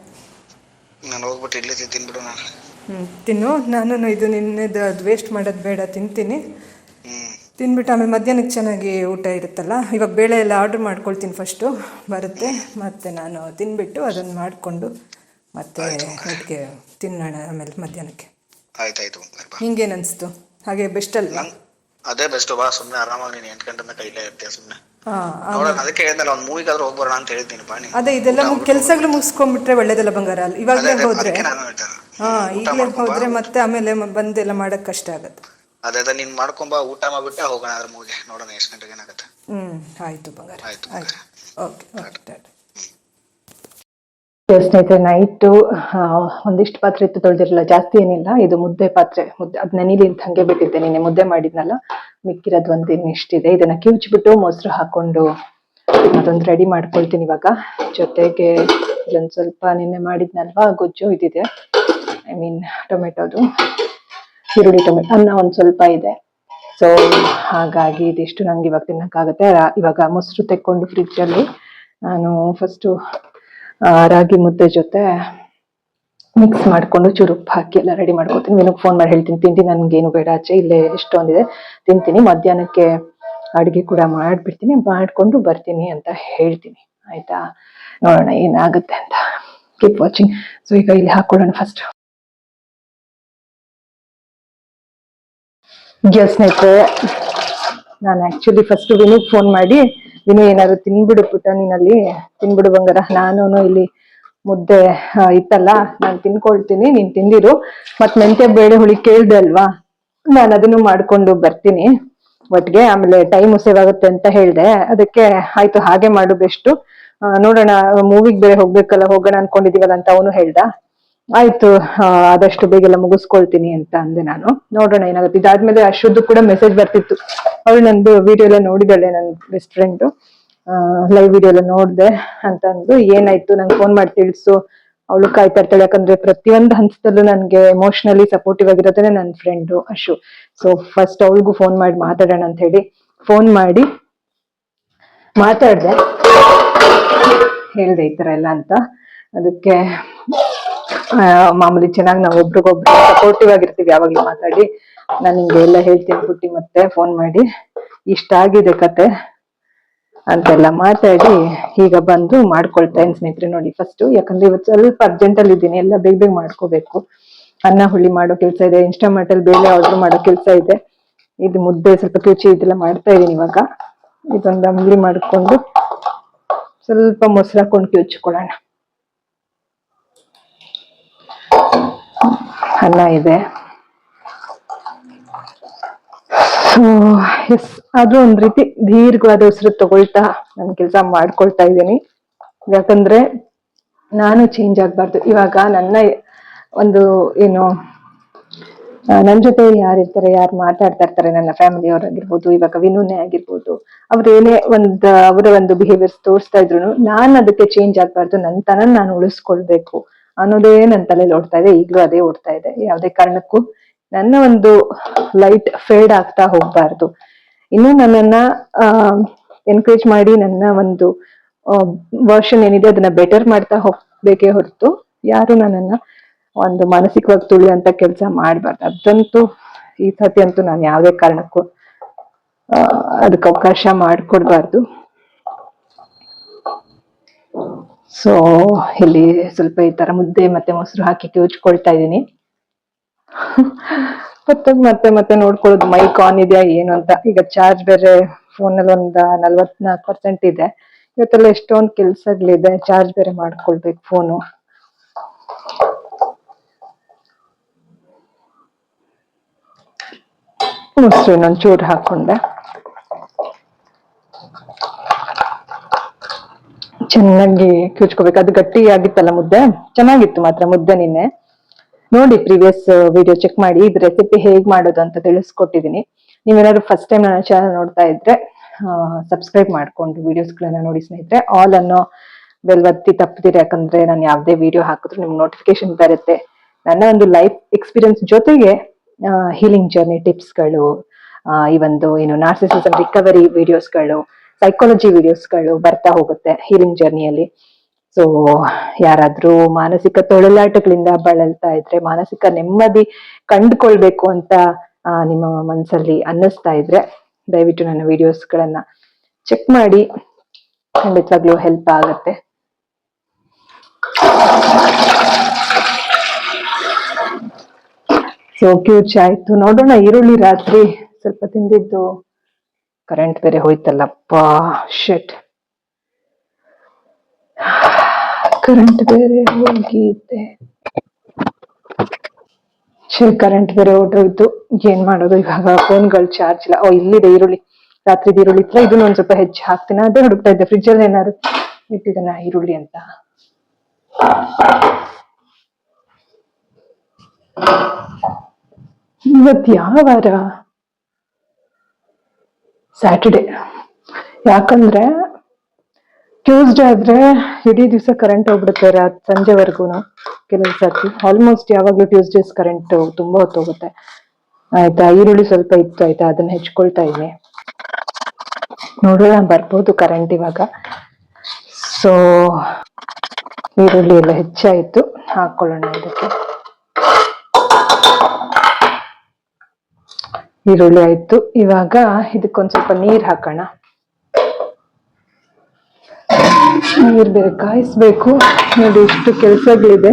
ನಾನು ಹೋಗ್ಬಿಟ್ಟು ಇಡ್ಲಿ ತಿಂತೀನಿ ಬಿಡು ನಾನು. ಹ್ಞೂ ತಿನ್ನು. ನಾನು ಇದು ನಿನ್ನೆದು ಅದು ವೇಸ್ಟ್ ಮಾಡೋದು ಬೇಡ ತಿಂತೀನಿ. ತಿನ್ಬಿಟ್ಟು ಆಮೇಲೆ ಮಧ್ಯಾಹ್ನಕ್ಕೆ ಚೆನ್ನಾಗಿ ಊಟ ಇರುತ್ತಲ್ಲ ಇವಾಗ ಬೇಳೆ ಎಲ್ಲ ಆರ್ಡ್ರ್ ಮಾಡ್ಕೊಳ್ತೀನಿ ಫಸ್ಟು ಬರುತ್ತೆ. ಮತ್ತೆ ನಾನು ತಿನ್ಬಿಟ್ಟು ಅದನ್ನು ಮಾಡಿಕೊಂಡು ಮತ್ತೆ ಅದಕ್ಕೆ ತಿನ್ನೋಣ ಆಮೇಲೆ ಮಧ್ಯಾಹ್ನಕ್ಕೆ. ಆಯ್ತಾಯ್ತು ಹಿಂಗೇನ್ ಅನ್ಸ್ತು ನಿಂಗೇನು ಅನಿಸ್ತು? ಹಾಗೆ ಬೆಸ್ಟ್ ಅಲ್ವಾ? ಅದೇ ಬೆಸ್ಟ್ ಬಾ ಸುಮ್ನೆ ಆರಾಮಾಗಿ ನೀನು ಎಂಟು ಗಂಟೆ ತನಕ ಇಲ್ಲೇ ಇರ್ತೀಯ ಸುಮ್ನೆ. ನೋಡೋಣ ಅದಕ್ಕೆ ಹೇಳಿದ್ನಲ್ಲ ಒಂದು ಮೂವಿಗಾದ್ರೂ ಹೋಗ್ಬರೋಣ ಅಂತ ಹೇಳ್ತೀನಿ ಬಾ ನೀನು. ಅದೇ ಇದೆಲ್ಲ ಕೆಲಸಗಳು ಮುಗಿಸ್ಕೊಂಡ್ಬಿಟ್ರೆ ಒಳ್ಳೇದಲ್ಲ ಬಂಗಾರ ಅಲ್ಲಿ? ಇವಾಗಲೇ ಹೋದ್ರೆ? ಹಾ ಈಗಲೇ ಹೋದ್ರೆ ಮತ್ತೆ ಆಮೇಲೆ ಬಂದೆಲ್ಲ ಮಾಡಕ್ ಕಷ್ಟ ಆಗುತ್ತೆ. ಅದೇ ಅದೇ ನೀನು ಮಾಡ್ಕೊಂಬಾ ಊಟ ಮಾಡ್ಬಿಟ್ಟೆ ಹೋಗೋಣ ಅದ್ರ ಮೂವಿಗೆ. ನೋಡೋಣ ಎಷ್ಟು ಗಂಟೆಗೆ ಏನಾಗುತ್ತೆ. ಹ್ಮ್ ಆಯ್ತು ಬಂಗಾರ. ಆಯಿತು ಓಕೆ ಓಕೆ ಟಾಟಾ ಸ್ನೇಹಿತರೆ ನೈಟು ಒಂದಿಷ್ಟು ಪಾತ್ರೆ ಇತ್ತು ತೊಳೆದಿರಲಿಲ್ಲ, ಜಾಸ್ತಿ ಏನಿಲ್ಲ. ಇದು ಮುದ್ದೆ ಪಾತ್ರೆ, ಮುದ್ದೆ ಅದ್ ನೆನೀಲಿ ಅಂತ ಹಂಗೆ ಬಿಟ್ಟಿದ್ದೆ, ನಿನ್ನೆ ಮುದ್ದೆ ಮಾಡಿದ್ನಲ್ಲ. ಮಿಕ್ಕಿರೋದು ಒಂದ್ ಇಷ್ಟಿದೆ. ಇದನ್ನ ಕಿವುಚ್ಬಿಟ್ಟು ಮೊಸರು ಹಾಕೊಂಡು ಅದೊಂದು ರೆಡಿ ಮಾಡ್ಕೊಳ್ತೀನಿ ಇವಾಗ. ಜೊತೆಗೆ ಇಲ್ಲೊಂದು ಸ್ವಲ್ಪ ನಿನ್ನೆ ಮಾಡಿದ್ನಲ್ವಾ, ಗೊಜ್ಜು ಇದಿದೆ. ಐ ಮೀನ್ ಟೊಮೆಟೊದು, ಈರುಳ್ಳಿ ಟೊಮೆಟೊ ಅನ್ನ ಒಂದು ಸ್ವಲ್ಪ ಇದೆ. ಸೊ ಹಾಗಾಗಿ ಇದಿಷ್ಟು ನಂಗೆ ಇವಾಗ ತಿನ್ನಕ್ಕಾಗತ್ತೆ. ಇವಾಗ ಮೊಸರು ತೆಕ್ಕೊಂಡು ಫ್ರಿಜ್ ಅಲ್ಲಿ ನಾನು ಫಸ್ಟು ರಾಗಿ ಮುದ್ದೆ ಜೊತೆ ಮಿಕ್ಸ್ ಮಾಡ್ಕೊಂಡು ಚುರುಪ್ ಹಾಕಿ ಎಲ್ಲ ರೆಡಿ ಮಾಡ್ಕೊತೀನಿ ನಿನಗೆ ಫೋನ್ ಮಾಡಿ ಹೇಳ್ತೀನಿ. ತಿಂಡಿ ನನ್ಗೇನು ಬೇಡ ಆಚೆ, ಇಲ್ಲೇ ಎಷ್ಟೊಂದಿದೆ. ತಿಂತೀನಿ. ಮಧ್ಯಾಹ್ನಕ್ಕೆ ಅಡುಗೆ ಕೂಡ ಮಾಡಿಬಿಡ್ತೀನಿ. ಮಾಡಿಕೊಂಡು ಬರ್ತೀನಿ ಅಂತ ಹೇಳ್ತೀನಿ. ಆಯ್ತಾ? ನೋಡೋಣ ಏನಾಗುತ್ತೆ ಅಂತ. ಕೀಪ್ ವಾಚಿಂಗ್ ಸೊ ಈಗ ಇಲ್ಲಿ ಹಾಕೊಳ್ಳೋಣ ಫಸ್ಟ್ ಸ್ನೇಹಿತರೆ, ನಾನು ಆ್ಯಕ್ಚುಲಿ ಫಸ್ಟ್ ವಿನಿಗೆ ಫೋನ್ ಮಾಡಿ ವಿನು ಏನಾದ್ರು ತಿನ್ಬಿಡು ಪುಟ್ಟ ನೀನಲ್ಲಿ ತಿನ್ಬಿಡು ಬಂಗಾರ. ನಾನು ಇಲ್ಲಿ ಮುದ್ದೆ ಇತ್ತಲ್ಲ, ನಾನು ತಿನ್ಕೊಳ್ತೀನಿ, ನೀನ್ ತಿಂದಿರು. ಮತ್ ಮೆಂತ್ಯ ಬೇಳೆ ಹುಳಿ ಕೇಳ್ದೆ ಅಲ್ವಾ? ನಾನು ಅದನ್ನು ಮಾಡ್ಕೊಂಡು ಬರ್ತೀನಿ. ಒಟ್ಟಿಗೆ ಆಮೇಲೆ ಟೈಮ್ ಸೇವ್ ಆಗುತ್ತೆ ಅಂತ ಹೇಳ್ದೆ. ಅದಕ್ಕೆ ಆಯ್ತು, ಹಾಗೆ ಮಾಡು ಬೆಸ್ಟು. ನೋಡೋಣ ಮೂವಿಗ್ ಬೇರೆ ಹೋಗ್ಬೇಕಲ್ಲ, ಹೋಗೋಣ ಅನ್ಕೊಂಡಿದೀವಲ್ಲ ಅಂತ ಅವನು ಹೇಳ್ದ. ಆಯ್ತು ಆದಷ್ಟು ಬೇಗ ಎಲ್ಲ ಮುಗಿಸ್ಕೊಳ್ತೀನಿ ಅಂತ ಅಂದೆ ನಾನು. ನೋಡೋಣ ಏನಾಗುತ್ತೆ. ಇದಾದ್ಮೇಲೆ ಅಶುದ್ದು ಕೂಡ ಮೆಸೇಜ್ ಬರ್ತಿತ್ತು. ಅವಳು ನಂದು ವಿಡಿಯೋ ಎಲ್ಲ ನೋಡಿದಾಳೆ ನನ್ನ ಬೆಸ್ಟ್ ಫ್ರೆಂಡ್ ಲೈವ್ ವಿಡಿಯೋ ಎಲ್ಲ ನೋಡ್ದೆ ಅಂತ ಅಂದು, ಏನಾಯ್ತು? ನಂಗೆ ಫೋನ್ ಮಾಡಿ ತಿಳಿಸು. ಅವಳು ಕಾಯ್ತಾ ಇರ್ತಾಳೆ, ಯಾಕಂದ್ರೆ ಪ್ರತಿಯೊಂದು ಹಂತದಲ್ಲೂ ನನ್ಗೆ ಎಮೋಷನಲಿ ಸಪೋರ್ಟಿವ್ ಆಗಿರೋದೇ ನನ್ನ ಫ್ರೆಂಡು ಅಶು ಸೊ ಫಸ್ಟ್ ಅವಳಿಗೂ ಫೋನ್ ಮಾಡಿ ಮಾತಾಡೋಣ ಅಂತ ಹೇಳಿ ಫೋನ್ ಮಾಡಿ ಮಾತಾಡ್ದೆ. ಹೇಳ್ದೆ ಈ ತರ ಎಲ್ಲ ಅಂತ. ಅದಕ್ಕೆ ಮಾಮೂಲಿ ಚೆನ್ನಾಗಿ ನಾವು ಒಬ್ರಿಗೊಬ್ರು ಸಪೋರ್ಟಿವ್ ಆಗಿರ್ತೀವಿ, ಯಾವಾಗ್ಲೂ ಮಾತಾಡಿ. ನಾನು ನಿಮ್ಗೆ ಎಲ್ಲ ಹೇಳ್ತೀನಿ ಪುಟ್ಟಿ ಮತ್ತೆ ಫೋನ್ ಮಾಡಿ. ಇಷ್ಟ ಆಗಿದೆ ಕತೆ ಅಂತೆಲ್ಲ ಮಾತಾಡಿ. ಈಗ ಬಂದು ಮಾಡ್ಕೊಳ್ತಾ ಇದ್ದೀನಿ ಸ್ನೇಹಿತರೆ ನೋಡಿ ಫಸ್ಟ್ ಯಾಕಂದ್ರೆ ಇವತ್ತು ಸ್ವಲ್ಪ ಅರ್ಜೆಂಟ್ ಅಲ್ಲಿ ಇದ್ದೀನಿ. ಎಲ್ಲ ಬೇಗ ಬೇಗ ಮಾಡ್ಕೋಬೇಕು. ಅನ್ನ ಹುಳಿ ಮಾಡೋ ಕೆಲಸ ಇದೆ. ಇನ್ಸ್ಟಾಮಾರ್ಟ್ ಅಲ್ಲಿ ಬೇಳೆ ಆರ್ಡರ್ ಮಾಡೋ ಕೆಲಸ ಇದೆ. ಇದು ಮುದ್ದೆ ಸ್ವಲ್ಪ ಕಿಚಿ ಇದೆಲ್ಲ ಮಾಡ್ತಾ ಇದೀನಿ ಇವಾಗ. ಇದೊಂದು ಅಂಗಡಿ ಮಾಡಿಕೊಂಡು ಸ್ವಲ್ಪ ಮೊಸರು ಹಾಕೊಂಡು ಕಿವುಚ್ಕೊಳ್ಳೋಣ ಅನ್ನ ಇದೆ. ಸೊ ಎಸ್ ಅದು ಒಂದ್ ರೀತಿ ದೀರ್ಘವಾದ ಉಸಿರು ತಗೊಳ್ತಾ ನನ್ ಕೆಲಸ ಮಾಡ್ಕೊಳ್ತಾ ಇದ್ದೀನಿ. ಯಾಕಂದ್ರೆ ನಾನು ಚೇಂಜ್ ಆಗ್ಬಾರ್ದು. ಇವಾಗ ನನ್ನ ಒಂದು ಏನು ನನ್ನ ನನ್ ಜೊತೆ ಯಾರಿರ್ತಾರೆ ಯಾರು ಮಾತಾಡ್ತಾ ಇರ್ತಾರೆ, ನನ್ನ ಫ್ಯಾಮಿಲಿ ಅವರಾಗಿರ್ಬೋದು, ಇವಾಗ ವಿನೂನೇ ಆಗಿರ್ಬೋದು, ಅವ್ರ ಏನೇ ಒಂದ್, ಅವರ ಒಂದು ಬಿಹೇವಿಯರ್ಸ್ ತೋರಿಸ್ತಾ ಇದ್ರು ನಾನು ಅದಕ್ಕೆ ಚೇಂಜ್ ಆಗ್ಬಾರ್ದು. ನನ್ನ ತನ ನಾನು ಉಳಿಸ್ಕೊಳ್ಬೇಕು. ಅನ್ನೋದೇ ನನ್ನ ತಲೆಯಲ್ಲಿ ಓಡ್ತಾ ಇದೆ, ಈಗಲೂ ಅದೇ ಓಡ್ತಾ ಇದೆ. ಯಾವುದೇ ಕಾರಣಕ್ಕೂ ನನ್ನ ಒಂದು ಲೈಟ್ ಫೇಡ್ ಆಗ್ತಾ ಹೋಗ್ಬಾರ್ದು. ಇನ್ನು ನನ್ನನ್ನ ಎನ್ಕರೇಜ್ ಮಾಡಿ ನನ್ನ ಒಂದು ವರ್ಷನ್ ಏನಿದೆ ಅದನ್ನ ಬೆಟರ್ ಮಾಡ್ತಾ ಹೋಗ್ಬೇಕೇ ಹೊರತು ಯಾರು ನನ್ನನ್ನ ಒಂದು ಮಾನಸಿಕವಾಗಿ ತುಳಿಯುವಂತ ಕೆಲಸ ಮಾಡಬಾರ್ದು. ಅದಂತೂ ಈ ಸತಿ ಅಂತೂ ನಾನು ಯಾವುದೇ ಕಾರಣಕ್ಕೂ ಅದಕ್ಕೆ ಅವಕಾಶ ಮಾಡ್ಕೊಡ್ಬಾರ್ದು. ಸೊ ಇಲ್ಲಿ ಸ್ವಲ್ಪ ಈ ತರ ಮುದ್ದೆ ಮತ್ತೆ ಮೊಸರು ಹಾಕಿ ಕಿವುಚ್ಕೊಳ್ತಾ ಇದ್ದೀನಿ. ಮತ್ತೆ ಮತ್ತೆ ಮತ್ತೆ ನೋಡ್ಕೊಳ್ಳೋದು ಮೈಕ್ ಆನ್ ಇದೆಯಾ ಏನು ಅಂತ. ಈಗ ಚಾರ್ಜ್ ಬೇರೆ ಫೋನ್ ಅಲ್ಲಿ ಒಂದ್ ನಲ್ವತ್ನಾಲ್ಕು ಪರ್ಸೆಂಟ್ ಇದೆ. ಇವತ್ತೆಲ್ಲ ಎಷ್ಟೊಂದು ಕೆಲ್ಸಗಳಿದೆ ಚಾರ್ಜ್ ಬೇರೆ ಮಾಡ್ಕೊಳ್ಬೇಕು ಫೋನು ಮೊಸರು ಇನ್ನೊಂದ್ ಚೂರು ಹಾಕೊಂಡೆ. ಚೆನ್ನಾಗಿ ಕಿವುಚ್ಕೋಬೇಕು ಅದು ಗಟ್ಟಿ ಆಗಿತ್ತಲ್ಲ ಮುದ್ದೆ? ಚೆನ್ನಾಗಿತ್ತು ಮಾತ್ರ ಮುದ್ದೆ ನಿನ್ನೆ. ನೋಡಿ ಪ್ರೀವಿಯಸ್ ವಿಡಿಯೋ ಚೆಕ್ ಮಾಡಿ. ಇದು ರೆಸಿಪಿ ಹೇಗ್ ಮಾಡೋದು ಅಂತ ತಿಳಿಸ್ಕೊಟ್ಟಿದೀನಿ ನೀವೇನಾದ್ರು ಫಸ್ಟ್ ಟೈಮ್ ನನ್ನ ಚಾನಲ್ ನೋಡ್ತಾ ಇದ್ರೆ ಸಬ್ಸ್ಕ್ರೈಬ್ ಮಾಡ್ಕೊಂಡು ವಿಡಿಯೋಸ್ಗಳನ್ನ ನೋಡಿ ಸ್ನೇಹಿತರೆ. ಆಲ್ ಅನ್ನೋ ಬೆಲ್ ಒತ್ತಿ ತಪ್ಪದಿರಿ. ಯಾಕಂದ್ರೆ ನಾನು ಯಾವ್ದೇ ವಿಡಿಯೋ ಹಾಕಿದ್ರು ನಿಮ್ಗೆ ನೋಟಿಫಿಕೇಶನ್ ಬರುತ್ತೆ. ನನ್ನ ಒಂದು ಲೈಫ್ ಎಕ್ಸ್ಪೀರಿಯನ್ಸ್ ಜೊತೆಗೆ ಹೀಲಿಂಗ್ ಜರ್ನಿ ಟಿಪ್ಸ್ಗಳು ಈ ಒಂದು, ಏನು ನಾರ್ಸಿಸಿಸಮ್ ರಿಕವರಿ ವಿಡಿಯೋಸ್ಗಳು ಸೈಕಾಲಜಿ ವಿಡಿಯೋಸ್ಗಳು ಬರ್ತಾ ಹೋಗುತ್ತೆ ಹೀಲಿಂಗ್ ಜರ್ನಿಯಲ್ಲಿ ಸೊ ಯಾರಾದ್ರೂ ಮಾನಸಿಕ ತೊಳಲಾಟಗಳಿಂದ ಬಳಲ್ತಾ ಇದ್ರೆ, ಮಾನಸಿಕ ನೆಮ್ಮದಿ ಕಂಡುಕೊಳ್ಬೇಕು ಅಂತ ನಿಮ್ಮ ಮನಸ್ಸಲ್ಲಿ ಅನ್ನಿಸ್ತಾ ಇದ್ರೆ, ದಯವಿಟ್ಟು ನನ್ನ ವಿಡಿಯೋಸ್ಗಳನ್ನ ಚೆಕ್ ಮಾಡಿ, ಖಂಡಿತವಾಗ್ಲೂ ಹೆಲ್ಪ್ ಆಗತ್ತೆ. ಸೊ ಕ್ಯೂಚ್ ಆಯ್ತು. ನೋಡೋಣ, ಈರುಳ್ಳಿ ರಾತ್ರಿ ಸ್ವಲ್ಪ ತಿಂದಿದ್ದು. ಕರೆಂಟ್ ಬೇರೆ ಹೋಯ್ತಲ್ಲಪ್ಪ ಶೆಟ್ ಕರೆಂಟ್ ಬೇರೆ ಹೋಗಿದೆ. ಶೇ ಕರೆಂಟ್ ಬೇರೆ ಹೊರಟೋಯ್ತು ಏನ್ ಮಾಡೋದು? ಇವಾಗ ಫೋನ್ಗಳು ಚಾರ್ಜ್ ಇಲ್ಲ. ಓ, ಇಲ್ಲಿದೆ ಈರುಳ್ಳಿ. ರಾತ್ರಿ ಈರುಳ್ಳಿ ಇತ್ರ ಇದನ್ನ ಒಂದ್ ಸ್ವಲ್ಪ ಹೆಚ್ಚು ಹಾಕ್ತೀನಿ. ಅದೇ ಹುಡುಕ್ತಾ ಇದ್ದೆ. ಫ್ರಿಜ್ ಅಲ್ಲಿ ಏನಾದ್ರು ಇಟ್ಟಿದ್ದಾನ ಈರುಳ್ಳಿ ಅಂತ? ಇವತ್ ಯಾವ ವಾರ? ಸ್ಯಾಟರ್ಡೆ ಯಾಕಂದ್ರೆ ಟ್ಯೂಸ್ಡೇ ಆದ್ರೆ ಇಡೀ ದಿವಸ ಕರೆಂಟ್ ಹೋಗ್ಬಿಡುತ್ತೆ ಸಂಜೆವರೆಗೂ ಕೆಲವು ಸರ್ತಿ. ಆಲ್ಮೋಸ್ಟ್ ಯಾವಾಗ್ಲೂ ಟ್ಯೂಸ್ಡೇಸ್ ಕರೆಂಟ್ ತುಂಬಾ ಹೊತ್ತು ಹೋಗುತ್ತೆ ಆಯ್ತಾ? ಈರುಳ್ಳಿ ಸ್ವಲ್ಪ ಇತ್ತು ಆಯ್ತಾ? ಅದನ್ನ ಹೆಚ್ಕೊಳ್ತಾ ಇದ್ದೀನಿ ನೋಡೋಣ, ಬರ್ಬೋದು ಕರೆಂಟ್ ಇವಾಗ. ಸೊ ಈರುಳ್ಳಿ ಎಲ್ಲ ಹೆಚ್ಚಾಯಿತು. ಹಾಕೊಳ್ಳೋಣ ಇದಕ್ಕೆ. ಈರುಳ್ಳಿ ಆಯ್ತು. ಇವಾಗ ಇದಕ್ಕೊಂದ್ ಸ್ವಲ್ಪ ನೀರ್ ಹಾಕೋಣ. ನೀರ್ ಬೇರೆ ಕಾಯಿಸ್ಬೇಕು. ನೋಡಿ ಇಷ್ಟು ಕೆಲ್ಸಗಳಿದೆ.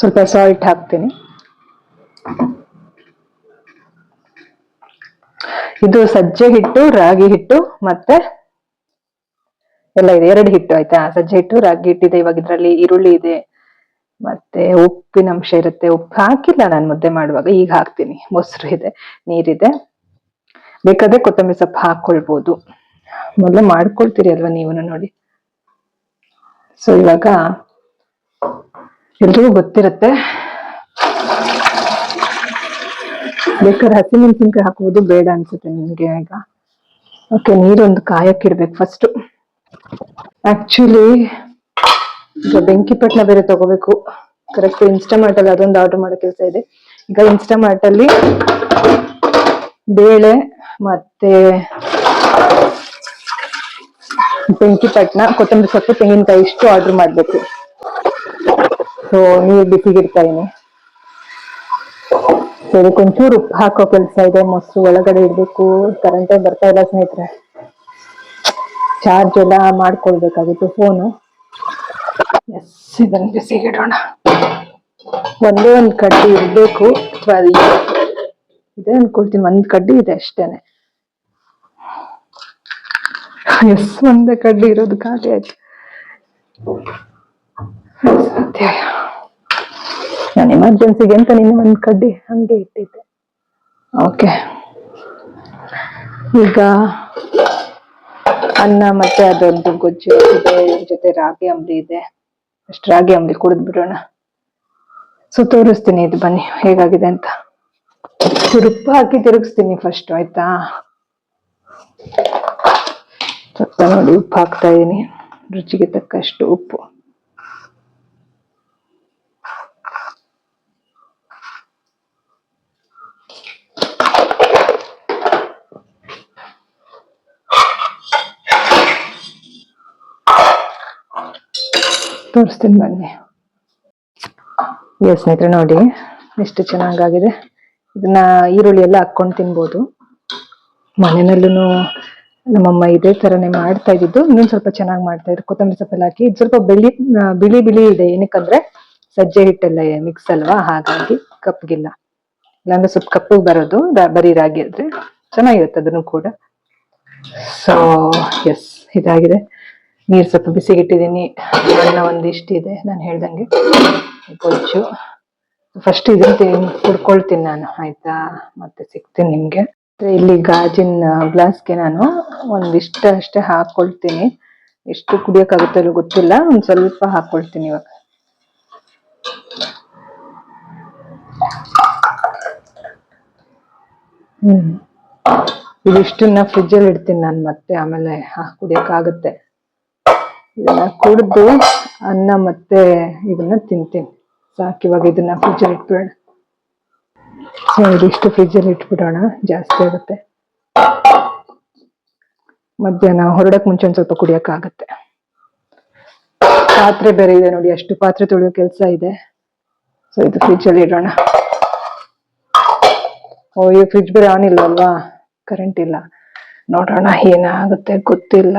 ಸ್ವಲ್ಪ ಸಾಲ್ಟ್ ಹಾಕ್ತೀನಿ. ಇದು ಸಜ್ಜೆ ಹಿಟ್ಟು, ರಾಗಿ ಹಿಟ್ಟು ಮತ್ತೆ ಎಲ್ಲ ಇದೆ. ಎರಡು ಹಿಟ್ಟು ಆಯ್ತಾ? ಸಜ್ಜೆ ಹಿಟ್ಟು, ರಾಗಿ ಹಿಟ್ಟಿದೆ ಇವಾಗ ಇದ್ರಲ್ಲಿ ಈರುಳ್ಳಿ ಇದೆ. ಮತ್ತೆ ಉಪ್ಪಿನ ಅಂಶ ಇರುತ್ತೆ. ಉಪ್ಪು ಹಾಕಿಲ್ಲ ನಾನು ಮುದ್ದೆ ಮಾಡುವಾಗ. ಈಗ ಹಾಕ್ತೀನಿ. ಮೊಸರು ಇದೆ, ನೀರಿದೆ. ಬೇಕಾದ್ರೆ ಕೊತ್ತಂಬರಿ ಸೊಪ್ಪು ಹಾಕೊಳ್ಬೋದು. ಮೊದಲು ಮಾಡ್ಕೊಳ್ತೀರಿ ಅಲ್ವಾ ನೀವು ನೋಡಿ. ಸೊ ಇವಾಗ ಎಲ್ರಿಗೂ ಗೊತ್ತಿರುತ್ತೆ. ಬೇಕಾದ್ರೆ ಹಸಿಮೆಣಸಿನ್ಕಾಯಿ ಹಾಕುವುದು ಬೇಡ ಅನ್ಸುತ್ತೆ ನಿಮ್ಗೆ ಈಗ. ಓಕೆ ನೀರೊಂದು ಕಾಯಕ್ಕಿಡ್ಬೇಕು ಫಸ್ಟ್ ಆಕ್ಚುಲಿ ಈಗ ಬೆಂಕಿ ಪಟ್ನ ಬೇರೆ ತಗೋಬೇಕು. ಕರೆಕ್ಟ್ ಇನ್ಸ್ಟಾಮಾರ್ಟ್ ಅಲ್ಲಿ ಅದೊಂದು ಆರ್ಡರ್ ಮಾಡೋ ಕೆಲಸ ಇದೆ. ಈಗ ಇನ್ಸ್ಟಾಮಾರ್ಟ್ ಅಲ್ಲಿ ಬೇಳೆ ಮತ್ತೆ ಬೆಂಕಿ ಪಟ್ನ ಕೊತ್ತಂಬರಿ ಸೊಪ್ಪು, ತೆಂಗಿನಕಾಯಿ ಇಷ್ಟು ಆರ್ಡರ್ ಮಾಡ್ಬೇಕು. ಸೊ ನೀರು ಬಿಸಿಗಿಡ್ತಾ ಇದೀನಿ ಇದಕ್ಕೊಂಚೂರು ಉಪ್ಪು ಹಾಕೋ ಕೆಲಸ ಇದೆ, ಮೊಸರು ಒಳಗಡೆ ಇಡ್ಬೇಕು ಕರೆಂಟೇ ಬರ್ತಾ ಇಲ್ಲ ಸ್ನೇಹಿತರೆ. ಚಾರ್ಜ್ ಎಲ್ಲ ಮಾಡ್ಕೊಳ್ಬೇಕಾಗಿತ್ತು ಫೋನು. ಎಸ್ ಇದನ್ನ ಬಿಸಿಗಿಡೋಣ ಒಂದೇ ಒಂದು ಕಡ್ಡಿ ಇರಬೇಕು ಅಥವಾ ಇದೆ ಅನ್ಕೊಳ್ತೀನಿ ಒಂದ್ ಕಡ್ಡಿ ಇದೆ ಅಷ್ಟೇನೆ. ಎಸ್ ಒಂದೇ ಕಡ್ಡಿ ಇರೋದು ಖಾಲಿ ಆಯ್ತು. ನಾನು ಎಮರ್ಜೆನ್ಸಿಗೆ ಅಂತ ನಿನ್ನೆ ಒಂದು ಕಡ್ಡಿ ಹಂಗೆ ಇಟ್ಟಿದ್ದೆ. ಓಕೆ ಈಗ ಅನ್ನ ಮತ್ತೆ ಅದೊಂದು ಗೊಜ್ಜು ಇದೆ ಜೊತೆ ರಾಗಿ ಅಂಬಲಿ ಇದೆ. ಅಷ್ಟು ರಾಗಿ ಅಂಬಲಿ ಕುಡಿದ್ ಬಿಡೋಣ. ಸೊ, ತೋರಿಸ್ತೀನಿ ಇದು ಬನ್ನಿ, ಹೇಗಾಗಿದೆ ಅಂತ. ತುರುಪ ಹಾಕಿ ತಿರುಗಿಸ್ತೀನಿ ಫಸ್ಟ್ ಆಯ್ತಾ? ನೋಡಿ, ಉಪ್ಪು ಹಾಕ್ತಾ ಇದ್ದೀನಿ ರುಚಿಗೆ ತಕ್ಕಷ್ಟು ಉಪ್ಪು. ತೋರಿಸ್ತೀನಿ ಬನ್ನಿ. ಎಸ್ ಸ್ನೇಹಿತರೆ, ನೋಡಿ, ಎಷ್ಟು ಚೆನ್ನಾಗಾಗಿದೆ. ಇದನ್ನ ಈರುಳ್ಳಿ ಎಲ್ಲ ಹಾಕೊಂಡು ತಿನ್ಬೋದು. ಮನೆಯಲ್ಲೂ ನಮ್ಮಮ್ಮ ಇದೇ ತರನೇ ಮಾಡ್ತಾ ಇದ್ದಿದ್ದು. ಇನ್ನೊಂದು ಸ್ವಲ್ಪ ಚೆನ್ನಾಗಿ ಮಾಡ್ತಾ ಇದ್ರು. ಕೊತ್ತಂಬರಿ ಸೊಪ್ಪೆಲ್ಲ ಹಾಕಿ. ಇದು ಸ್ವಲ್ಪ ಬಿಳಿ ಬಿಳಿ ಬಿಳಿ ಇದೆ. ಏನಕ್ಕಂದ್ರೆ ಸಜ್ಜೆ ಹಿಟ್ಟೆಲ್ಲ ಮಿಕ್ಸ್ ಅಲ್ವಾ? ಹಾಗಾಗಿ ಕಪ್ಪಗಿಲ್ಲ ಇಲ್ಲಾಂದ್ರೆ ಸ್ವಲ್ಪ ಕಪ್ಪು ಬರೋದು. ಬರೀ ರಾಗಿ ಆದ್ರೆ ಚೆನ್ನಾಗಿರುತ್ತೆ ಅದನ್ನು ಕೂಡ. ಸೊ ಎಸ್ ಇದಾಗಿದೆ. ನೀರ್ ಸ್ವಲ್ಪ ಬಿಸಿಗಿಟ್ಟಿದ್ದೀನಿ. ಅನ್ನ ಒಂದಿಷ್ಟಿದೆ, ನಾನು ಹೇಳ್ದಂಗೆ. ಗೊಜ್ಜು. ಫಸ್ಟ್ ಇದನ್ನ ಕುಡ್ಕೊಳ್ತೀನಿ ನಾನು, ಆಯ್ತಾ? ಮತ್ತೆ ಸಿಗ್ತೀನಿ ನಿಮ್ಗೆ. ಇಲ್ಲಿ ಗಾಜಿನ ಗ್ಲಾಸ್ಗೆ ನಾನು ಒಂದಿಷ್ಟು ಅಷ್ಟೇ ಹಾಕೊಳ್ತೀನಿ. ಎಷ್ಟು ಕುಡಿಯೋಕ್ಕಾಗುತ್ತೋ ಇಲ್ಲೋ ಗೊತ್ತಿಲ್ಲ, ಒಂದ್ ಸ್ವಲ್ಪ ಹಾಕೊಳ್ತೀನಿ ಇವಾಗ. ಹ್ಮ್. ಇದಿಷ್ಟನ್ನ ಫ್ರಿಜ್ ಅಲ್ಲಿ ಇಡ್ತೀನಿ ನಾನು ಮತ್ತೆ, ಆಮೇಲೆ ಕುಡಿಯಕ್ಕಾಗುತ್ತೆ. ಇದನ್ನ ಕುಡಿದು ಅನ್ನ ಮತ್ತೆ ಇದನ್ನ ತಿಂತೀನಿ. ಸಾಕು, ಇವಾಗ ಇದನ್ನ ಫ್ರಿಜ್ ಅಲ್ಲಿ ಇಟ್ಬಿಡೋಣ. ಸೊ ಇದಿಷ್ಟು ಫ್ರಿಜ್ ಅಲ್ಲಿ ಇಟ್ಬಿಡೋಣ, ಜಾಸ್ತಿ ಆಗುತ್ತೆ. ಮಧ್ಯಾಹ್ನ ಹೊರಡಕ್ ಮುಂಚೆ ಒಂದ್ ಸ್ವಲ್ಪ ಕುಡಿಯಕ್ಕಾಗತ್ತೆ. ಪಾತ್ರೆ ಬೇರೆ ಇದೆ ನೋಡಿ, ಅಷ್ಟು ಪಾತ್ರೆ ತೊಳೆಯೋ ಕೆಲಸ ಇದೆ. ಸೊ ಇದು ಫ್ರಿಜ್ ಅಲ್ಲಿ ಇಡೋಣ. ಓ, ಈ ಫ್ರಿಜ್ ಬೇರೆ ಆನ್ ಇಲ್ಲ ಅಲ್ವಾ? ಕರೆಂಟ್ ಇಲ್ಲ. ನೋಡೋಣ, ಏನಾಗುತ್ತೆ ಗೊತ್ತಿಲ್ಲ.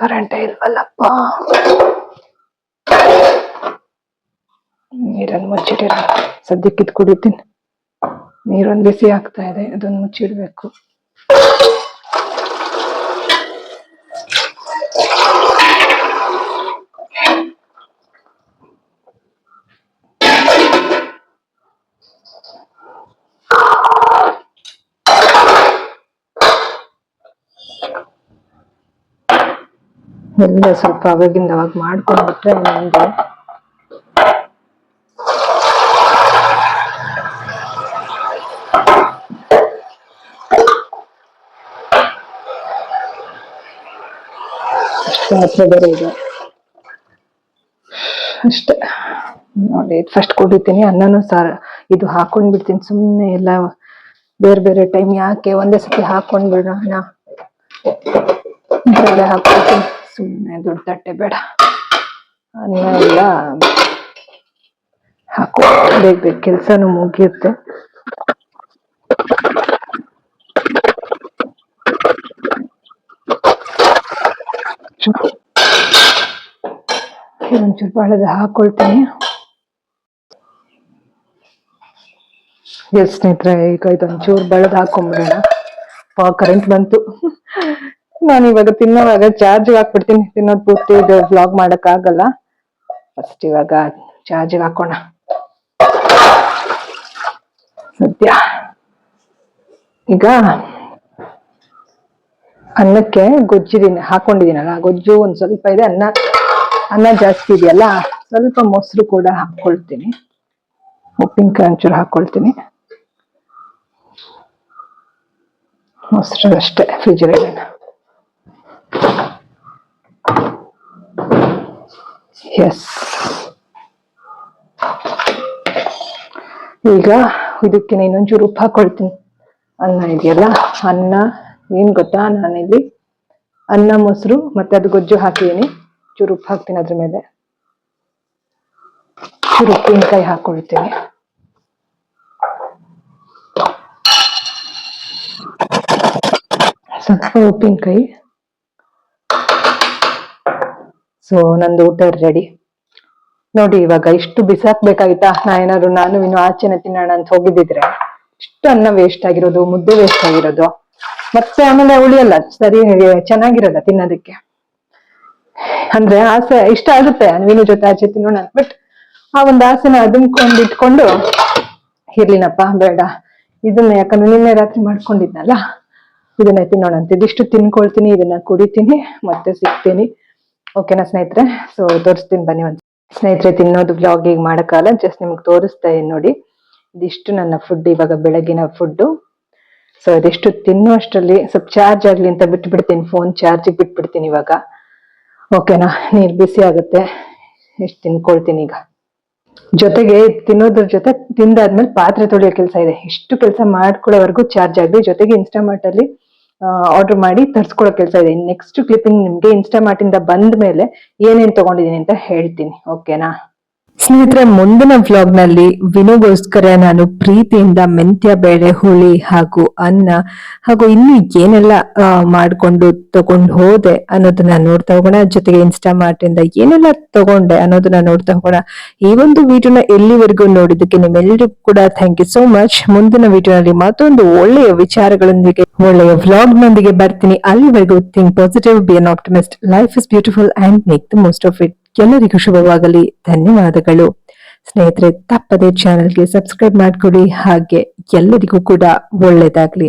ಕರೆಂಟ್ ಇಲ್ವಲ್ಲಪ್ಪ? ನೀರನ್ನು ಮುಚ್ಚಿಡಿರ ಸದ್ಯಕ್ಕಿದ್ ಕುಡಿತೀನಿ. ನೀರೊಂದು ಬಿಸಿ ಆಗ್ತಾ ಇದೆ ಅದನ್ನು ಮುಚ್ಚಿಡ್ಬೇಕು. ಎಲ್ಲ ಸ್ವಲ್ಪ ಅವಾಗಿಂದ ಅವಾಗ ಮಾಡ್ಕೊಂಡ್ಬಿಟ್ರೆ ಅಷ್ಟು ಮಾತ್ರ ಬೇರೆ ಅಷ್ಟೇ. ನೋಡಿ ಫಸ್ಟ್ ಕುಡಿತೀನಿ, ಅನ್ನನೂ ಸಾರ ಇದು ಹಾಕೊಂಡ್ ಬಿಡ್ತೀನಿ ಸುಮ್ಮನೆ ಎಲ್ಲ ಬೇರೆ ಬೇರೆ ಟೈಮ್ ಯಾಕೆ ಒಂದೇ ಸತಿ ಹಾಕೊಂಡ್ಬಿಡೋಣ? ಹಾಕ್ಬಿಡ್ತೀನಿ. ಸುಮ್ಮನೆ ದೊಡ್ಡ ತಟ್ಟೆ ಬೇಡ. ಅನ್ನ ಎಲ್ಲ ಹಾಕೋ. ಬೇಗ ಕೆಲ್ಸನೂ ಮುಗಿಯುತ್ತೆ. ಒಂಚೂರು ಬಾಳದ ಹಾಕೊಳ್ತೀನಿ. ಎಸ್ ಸ್ನೇಹಿತರೆ, ಈಗ ಇದೊಂಚೂರು ಬೆಳೆದು ಹಾಕೊಂಡ್ಬಿಡೋಣ ಕರೆಂಟ್ ಬಂತು. ನಾನು ಇವಾಗ ತಿನ್ನೋವಾಗ ಚಾರ್ಜ್ ಹಾಕ್ಬಿಡ್ತೀನಿ. ತಿನ್ನೋದ್ ಪೂರ್ತಿ ಇದು ವ್ಲಾಗ್ ಮಾಡಕ್ ಆಗಲ್ಲ. ಫಸ್ಟ್ ಇವಾಗ ಚಾರ್ಜ್ ಹಾಕೋಣ. ಸದ್ಯ. ಈಗ ಅನ್ನಕ್ಕೆ ಗೊಜ್ಜಿದೀನಿ ಹಾಕೊಂಡಿದ್ದೀನಲ್ಲ ಗೊಜ್ಜು ಒಂದ್ ಸ್ವಲ್ಪ ಇದೆ, ಅನ್ನ ಅನ್ನ ಜಾಸ್ತಿ ಇದೆಯಲ್ಲ, ಸ್ವಲ್ಪ ಮೊಸರು ಕೂಡ ಹಾಕೊಳ್ತೀನಿ. ಉಪ್ಪಿನಕಾಯಿ ಒಂಚೂರು ಹಾಕೊಳ್ತೀನಿ. ಮೊಸರು ಅಷ್ಟೇ ಫ್ರಿಜ್ ಎಸ್ ಈಗ ಇದಕ್ಕೆ ಇನ್ನೊಂಚೂರು ಉಪ್ಪು ಹಾಕೊಳ್ತೀನಿ ಅನ್ನ ಇದೆಯಲ್ಲ? ಅನ್ನ, ಏನ್ ಗೊತ್ತಾ? ನಾನಿಲ್ಲಿ ಅನ್ನ, ಮೊಸರು, ಮತ್ತೆ ಅದು ಗೊಜ್ಜು ಹಾಕಿದೀನಿ ಚೂರು ಉಪ್ಪು ಹಾಕ್ತೀನಿ ಅದ್ರ ಮೇಲೆ. ಚೂರು ಉಪ್ಪಿನಕಾಯಿ ಹಾಕೊಳ್ತೀನಿ. ಸ್ವಲ್ಪ ಉಪ್ಪಿನಕಾಯಿ. ಸೊ ನಂದು ಊಟ ರೆಡಿ ನೋಡಿ, ಇವಾಗ ಇಷ್ಟು ಬಿಸಾಕ್ಬೇಕಾಗಿತ್ತಾ? ನಾ ಏನಾದ್ರು ನಾನು ಇನ್ನು ಆಚೆನೆ ತಿನ್ನೋಣ ಅಂತ ಹೋಗಿದ್ದಿದ್ರೆ. ಇಷ್ಟು ಅನ್ನ ವೇಸ್ಟ್ ಆಗಿರೋದು, ಮುದ್ದೆ ವೇಸ್ಟ್ ಆಗಿರೋದು. ಮತ್ತೆ ಆಮೇಲೆ ಉಳಿಯಲ್ಲ, ಸರಿ ಚೆನ್ನಾಗಿರಲ್ಲ ತಿನ್ನೋದಕ್ಕೆ. ಅಂದ್ರೆ ಆಸೆ, ಇಷ್ಟ ಆಗುತ್ತೆ. ನೀನು ಜೊತೆ ಆಚೆ ತಿನ್ನೋಣ ಬಟ್ ಆ ಒಂದು ಆಸೆನ ಅದುಮ್ಕೊಂಡು ಇಟ್ಕೊಂಡು, ಇರ್ಲಿನಪ್ಪ, ಬೇಡ. ಇದನ್ನ ಯಾಕಂದ್ರೆ ನಿನ್ನೆ ರಾತ್ರಿ ಮಾಡ್ಕೊಂಡಿದ್ನಲ್ಲ? ಇದನ್ನ ತಿನ್ನೋಣ ಅಂತ ಇದಿಷ್ಟು ತಿನ್ಕೊಳ್ತೀನಿ, ಇದನ್ನ ಕುಡಿತೀನಿ, ಮತ್ತೆ ಸಿಗ್ತೀನಿ. ಓಕೆನಾ ಸ್ನೇಹಿತರೆ ಸೊ ತೋರಿಸ್ತೀನಿ ಬನ್ನಿ ಒಂದು ಸ್ನೇಹಿತರೆ, ತಿನ್ನೋದು ಬ್ಲಾಗ್ ಈಗ ಜಸ್ಟ್ ನಿಮ್ಗೆ ತೋರಿಸ್ತಾ ಇದ್ದೀನಿ ನೋಡಿ. ಇದಿಷ್ಟು ನನ್ನ ಫುಡ್ ಇವಾಗ ಬೆಳಗಿನ ಫುಡ್ಡು ಸೊ ಇದಿಷ್ಟು ತಿನ್ನುವಷ್ಟರಲ್ಲಿ ಸ್ವಲ್ಪ ಚಾರ್ಜ್ ಆಗಲಿ ಅಂತ ಬಿಟ್ಬಿಡ್ತೀನಿ ಫೋನ್ ಚಾರ್ಜಿಗೆ ಬಿಟ್ಬಿಡ್ತೀನಿ ಇವಾಗ. ಓಕೆನಾ ನೀರು ಬಿಸಿ ಆಗುತ್ತೆ. ಎಷ್ಟು ತಿನ್ಕೊಳ್ತೀನಿ ಈಗ. ಜೊತೆಗೆ ತಿನ್ನೋದ್ರ ಜೊತೆ ತಿಂದಾದ್ಮೇಲೆ ಪಾತ್ರೆ ತೊಳೆಯೋ ಕೆಲಸ ಇದೆ. ಇಷ್ಟು ಕೆಲಸ ಮಾಡ್ಕೊಳ್ಳೋವರೆಗೂ ಚಾರ್ಜ್ ಆಗಲಿ. ಜೊತೆಗೆ ಇನ್ಸ್ಟಾಮಾರ್ಟ್ ಅಲ್ಲಿ ಆರ್ಡರ್ ಮಾಡಿ ತರ್ಸ್ಕೊಳ್ಳೋ ಕೆಲಸ ಇದೆ. ನೆಕ್ಸ್ಟ್ ಕ್ಲಿಪ್ಪಿಂಗ್ ನಿಮ್ಗೆ ಇನ್ಸ್ಟಾಮಾರ್ಟ್ ಇಂದ ಬಂದ ಮೇಲೆ ಏನೇನ್ ತಗೊಂಡಿದೀನಿ ಅಂತ ಹೇಳ್ತೀನಿ. ಓಕೆನಾ ಸ್ನೇಹಿತರೆ, ಮುಂದಿನ ವ್ಲಾಗ್ನಲ್ಲಿ ವಿನುಗೋಸ್ಕರ ನಾನು ಪ್ರೀತಿಯಿಂದ ಮೆಂತ್ಯ, ಬೇಳೆ, ಹುಳಿ ಹಾಗೂ ಅನ್ನ ಹಾಗೂ ಇನ್ನು ಏನೆಲ್ಲ ಮಾಡ್ಕೊಂಡು ತಗೊಂಡು ಹೋದೆ ಅನ್ನೋದನ್ನ ನೋಡ್ತಾ ಹೋಗೋಣ. ಜೊತೆಗೆ ಇನ್ಸ್ಟಾಮಾರ್ಟ್ ಇಂದ ಏನೆಲ್ಲ ತಗೊಂಡೆ ಅನ್ನೋದನ್ನ ನೋಡ್ತಾ ಹೋಗೋಣ. ಈ ಒಂದು ವಿಡಿಯೋನ ಎಲ್ಲಿವರೆಗೂ ನೋಡಿದ್ದಕ್ಕೆ ನಿಮ್ಮೆಲ್ಲರಿಗೂ ಕೂಡ ಥ್ಯಾಂಕ್ ಯು ಸೋ ಮಚ್ ಮುಂದಿನ ವಿಡಿಯೋನಲ್ಲಿ ಮತ್ತೊಂದು ಒಳ್ಳೆಯ ವಿಚಾರಗಳೊಂದಿಗೆ, ಒಳ್ಳೆಯ ವ್ಲಾಗ್ ನೊಂದಿಗೆ ಬರ್ತೀನಿ. ಅಲ್ಲಿವರೆಗೂ think positive be an optimist life is beautiful and make the most of it ಎಲ್ಲರಿಗೂ ಶುಭವಾಗಲಿ. ಧನ್ಯವಾದಗಳು. ಸ್ನೇಹಿತರೆ ತಪ್ಪದೆ ಚಾನೆಲ್ಗೆ ಸಬ್ಸ್ಕ್ರೈಬ್ ಮಾಡ್ಕೊಡಿ. ಹಾಗೆ ಎಲ್ಲರಿಗೂ ಕೂಡ ಒಳ್ಳೆಯದಾಗ್ಲಿ